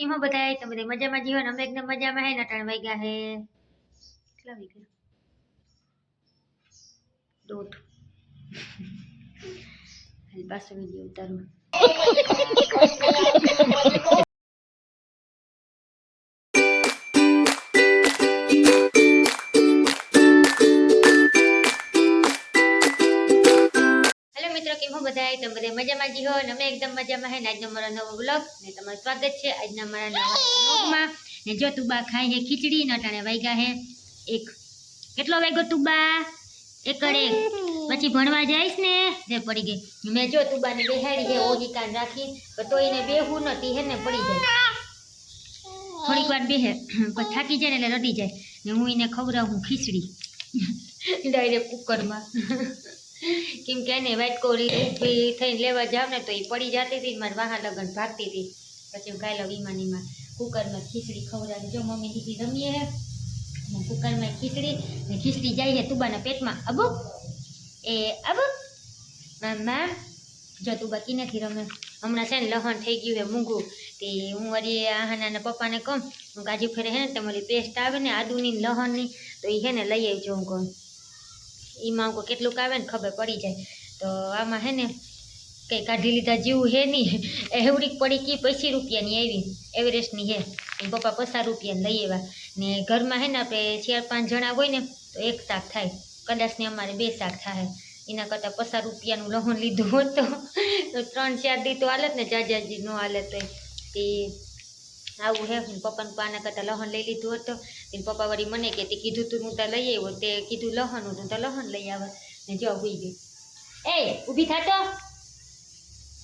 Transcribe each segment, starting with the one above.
કેમ હો બધા તમે બધા મજામાં જીવો ને અમે એકદમ મજામાં હે નટાણ વાગ્યા હે. કેટલા વાગ્યા? દોઢ. હાલ પાછો વીડિયો ઉતારું. કેમ હો બધા મજામાં જીવો ને અમે એકદમ મજામાં હે ને. આજનો મારો નવો બ્લોગ ને તમારું સ્વાગત છે આજના મારા નવા બ્લોગમાં ને જો તુબા ખાય હે ખીચડી નટાણે વાગ્યા હે એક. કેટલો વાગ્યો તુબા? એકડ એક. પછી ભણવા જઈશ ને જે પડી ગઈ. મેં જો તુબાને બેહાડી હે, ઓહી કાન રાખી તો એને બેહું નથી હે ને, પડી જાય થોડીક વાર પછી થાકી જાય ને એટલે રડી જાય. ને હું એને ખવડાવું ખીચડી. ડાયરેક્ટ કુકરમાં કેમ કે એને વાટકો ઊભી થઈને લેવા જાવ ને તો એ પડી જતી હતી મારી વાહા લગન ભાગતી હતી. પછી હું કાયલો વિમાનીમાં કુકરમાં ખીચડી ખવડાવી. જો મમ્મી દીધી રમીએ હે? કુકરમાં ખીચડી ને ખીચડી જાય છે તુબાના પેટમાં. અબુ, એ અબુ, મામા, જો તું બાકી નથી રમે. હમણાં છે ને લહણ થઈ ગયું છે મૂંગું. તે હું વળી આહાના પપ્પાને કહું, હું કાજુ ફેરે હે ને તમારી પેસ્ટ આવે ને આદુની લહણની, તો એ હે ને લઈ આવજો હું કહું એમાં કોઈ કેટલુંક આવે ને ખબર પડી જાય. તો આમાં હે ને કંઈ કાઢી લીધા જેવું હે નહીં. એવડીક પડી કી પૈસી રૂપિયાની આવી. એવરેસ્ટની હે. એ પપ્પા પચાસ રૂપિયાની લઈ આવ્યા. ને ઘરમાં હે ને આપણે ચાર પાંચ જણા હોય ને, તો એક શાક થાય. કદાચ ને અમારે બે શાક થાય. એના કરતાં પચાસ રૂપિયાનું લહણ લીધું હોત તો ત્રણ ચાર દી તો હાલત ને જાજાજી નો હાલત હોય તે આવું હે, હું પપ્પાને પાના કરતાં લહન લઈ લીધું હતું. તેને પપ્પા વળી મને કે તે કીધું તું હું ત્યાં લઈ આવ્યો તે કીધું લહન હતું તો લહન લઈ આવે. ને જો ઊભી ગઈ. એ, ઊભી થાતો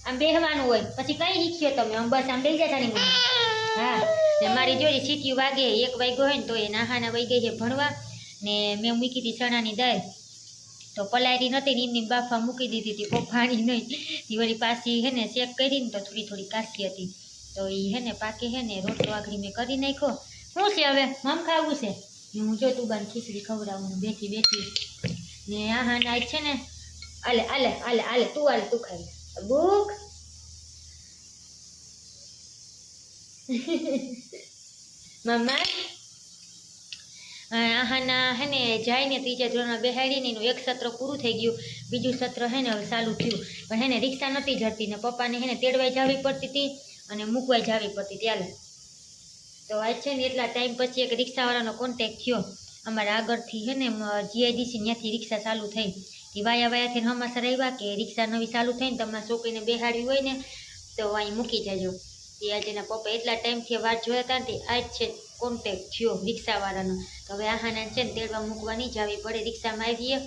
આમ બેહવાનું હોય. પછી કઈ શીખ્યો તમે? આમ બસ આમ લઈ જતા નહીં હા. ને મારી જોડી સીટીયું વાગે. એક વાગ્યો હોય ને તો એ નાહાના વહી ગઈ છે ભણવા. ને મેં મૂકી હતી ચણાની દાળ. તો પલાયરી નહોતી ને એમની બાફા મૂકી દીધી હતી. પપ્પાની નહીં. દિવાળી વળી પાછી હે ને શેક કરીને તો થોડી થોડી કાશી હતી. તો એ હે ને પાકે હે ને રોટલો આગળ મેં કરી નાખ્યો. શું છે હવે? મમ ખાવું છે? હું જો તું બાન ખીચડી ખવડાવું બેઠી બેઠી. ને આ હા આજ છે ને, આલે આલે આલે આલે, તું આલે, તું ખાઈ ભૂખ. મમ્મા. આહાના હે ને જાય ને ત્રીજા ધોરણમાં બેહાડીને એનું એક સત્ર પૂરું થઈ ગયું. બીજું સત્ર હે ને હવે ચાલુ થયું. પણ હે ને રિક્ષા નહોતી જતી ને પપ્પાને હે ને તેડવાઈ જવી પડતી હતી અને મૂકવાઈ જવી પડતી ત્યારે. તો આજ છે ને એટલા ટાઈમ પછી એક રિક્ષાવાળાનો કોન્ટેક થયો. અમારા આગળથી હે ને જીઆઈડીસી ત્યાંથી રિક્ષા ચાલુ થઈ. એ વાયા વાયાથી હમાસર આવ્યા કે રિક્ષા નવી ચાલુ થઈને તમારા છોકરીને બેહાડવી હોય ને, તો અહીં મૂકી જજો. એ આજે એના પપ્પા એટલા ટાઈમથી વાત જોયા હતા ને આજ છે કોન્ટેક થયો રિક્ષાવાળાનો. તો હવે આહાના છે ને તેડવા મૂકવા નહીં જાવી પડે. રિક્ષામાં આવીએ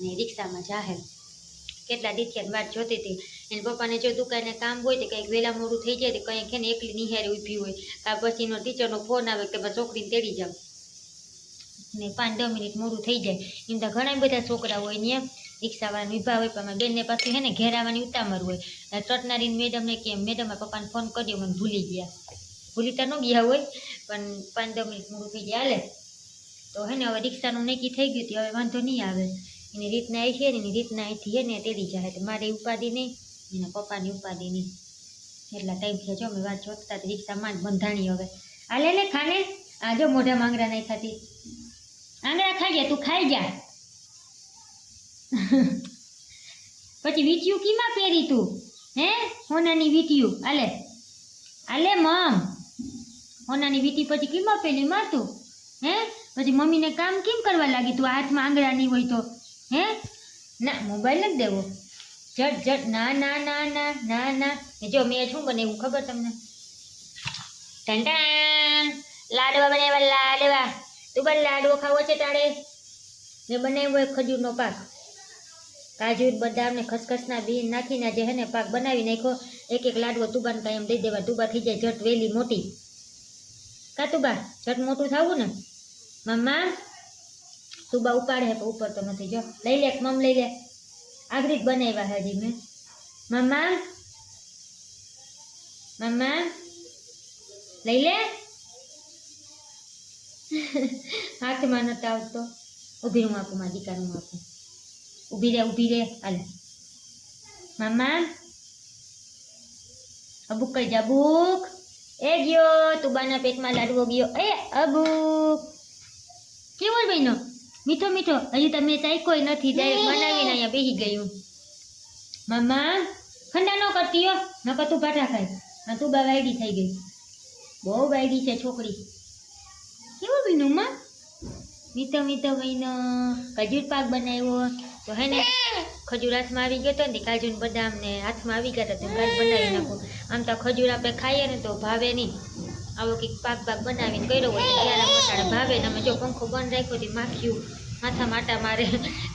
ને રિક્ષામાં જાહેર કેટલા દીથિયા વાત જોતી હતી. એને પપ્પાને જો દુકાને કામ હોય તો કંઈક વહેલા મોડું થઈ જાય તો કંઈક એને એકલી નિહારે ઊભી હોય. કાં પછી ટીચરનો ફોન આવે કે છોકરીને તેડી જાવ ને પાંચ દસ મિનિટ મોડું થઈ જાય. એમ તો ઘણા બધા છોકરા હોય ને રિક્ષાવાળાને ઊભા હોય પણ બેનને પાછું છે ને ઘેર આવવાની ઉતામર હોય. ચટનારી મેડમને કે મેડમ પપ્પાને ફોન કર્યો મને ભૂલી ગયા. ભૂલી તો ન ગયા હોય, પણ પાંચ દસ મિનિટ મોડું થઈ જાય. હાલે. તો હે ને હવે રિક્ષાનું નક્કી થઈ ગયું હતું, હવે વાંધો નહીં આવે. એની રીતના આવી છે એની રીતના અહીંથી છે ને તેડી જાય તો મારે ઉપાધિ નહીં એના પપ્પાની ઉપાધિ નહીં એટલા ટાઈમ થયા જો મેં વાત જોતા રિક્ષામાં જ બંધાણી હવે. આ લે લે ખાને, આ જો મોઢા માંગરા નહીં ખાતી. આંગળા ખાઈ જા તું ખાઈ જા. પછી વીંટિયું કીમાં પહેરી તું? હે? હોનાની વીંટ્યું આલે આલે મમ. હોનાની વીંટી પછી કીમાં પહેરી, મારતું? હે? પછી મમ્મીને કામ કેમ કરવા લાગી તું? હાથમાં આંગળા નહીં હોય તો? હે? ના મોબાઈલ નથી દેવો. જટ જટ, ના ના ના ના ના ના. જો, મેં શું બનાવ્યું ખબર તમને? ટંટાણ લાડવા બનાવ્યા, લાડવા. તું બસ લાડવો ખાવો છે તારે? મેં બનાવ્યો ખજૂરનો પાક. કાજુ બદામ ને ખસખસના બી નાખીને જે હે પાક બનાવી નાખ્યો. એક એક લાડવો તુબાને કાંઈ એમ દઈ દેવા. તુબા થઈ જાય જટ વેલી મોટી. કા તુબા? જટ મોટું થવું ને? મમ્મા તુબા ઉપાડે ઉપર તો નથી. જો, લઈ લે મમ લઈ લે. આગળ જ બનાવ્યા હજી મેં. મમ્મા? મમ્મા? લઈ લે. હાથમાં નતા આવતો. ઊભી હું આપું, મારી હું આપું. ઊભી રે ઊભી રે. હાલ. મામા અબુક કઈ જા બુક એ ગયો તુબાના પેટમાં લાડવો ગયો. એ, અબુક. કેવો બન્યો મીઠો મીઠો. હજી તમે ચાખ્યો નથી ડાયરેક્ટ બનાવીને અહીંયા બેસી ગયું. મામા ખંડા ન કરતી હો. નકર તું ભાટા ખાય. હા તું બા વાયડી થઈ ગઈ. બહુ વાયડી છે છોકરી. કેવો બીનું માં? મીઠો મીઠો બન્યો ખજૂર પાક બનાવ્યો. તો હે ને ખજૂર હાથમાં આવી ગયો તો ને કાજુ બદામ ને હાથમાં આવી ગયા હતા તો કાલ બનાવી નાખો. આમ તો ખજૂર આપણે ખાઈએ ને તો ભાવે નહીં. આવો કંઈક પાક પાક બનાવીને કર્યો હોય ત્યારે મસાલે ભાવે ને અમે જો પંખો બંધ રાખ્યો હતી માખ્યું. માથા માટા મારે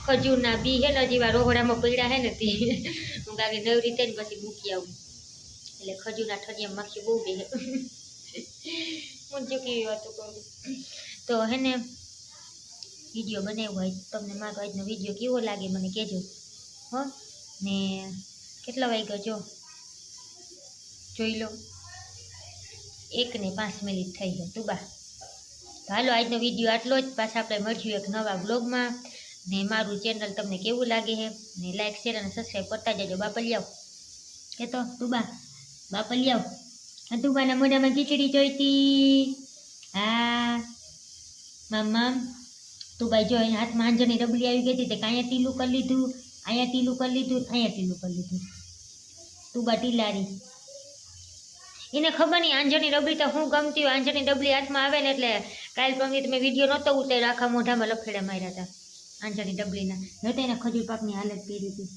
ખજૂરના બી હે ને જેવા રોહડામાં પડ્યા હે ને તે હું કાંઈ રીતે ને પછી મૂકી આવું. એટલે ખજૂરના ઠળિયા માખી બહુ બે હું. ચૂકી વાતો કરું. તો હે ને વીડિયો બનાવ્યો હોય, તમને મારો આજનો વીડિયો કેવો લાગે મને કહેજો. હો, ને કેટલા વાગ્યો જો? જોઈ લો. એક ને પાંચ મિનિટ થઈ ગયો. તું બા. હાલો, આજનો વીડિયો આટલો જ. પાછા આપણે મળશું એક નવા બ્લોગમાં ને મારું ચેનલ તમને કેવું લાગે છે? ને લાઈક શેર અને સબસ્ક્રાઈબ કરતા જજો બાપલિયાવ કે તો તુબા બાપલિયાવ આ તું બાના મોઢામાં ખીચડી જોઈતી હા. મામા તુબાઈ જો હાથમાં આંજણી ડબલી આવી ગઈ હતી, તે કાંઈ ટીલું કરી લીધું. અહીંયા ટીલું કરી લીધું, અહીંયા ટીલું કરી લીધું. તુબા ટીલારી એને ખબર નહીં, આંજણી ડબલી તો હું ગમતી હોય, આંજણી ડબલી હાથમાં આવે ને એટલે કાલ પરમથી મેં વીડિયો નહોતો ઉતાર્યો આખા મોઢામાં લફેડા માર્યા હતા, આંજણી ડબલીના નહીં તો એને ખજૂર પાકની હાલત પીરી હતી.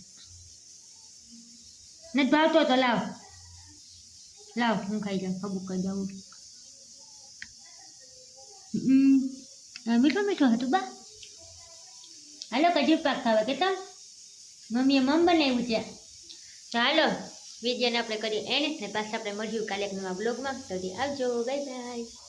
નથી ભાવતો તો લાવ. લાવ, હું ખાઈ જાઉં કબૂક કરી. આ મીઠો મીઠો હતું બા. હાલો ખજૂર પાક ખાવા, કેતા? મમ્મીએ મમ બનાવ્યું છે. હાલો. વિડીયોને આપણે કરીએ એન્ડ ને પાછા આપણે મળ્યું કાલે નવા બ્લોગમાં તો આવજો. Bye bye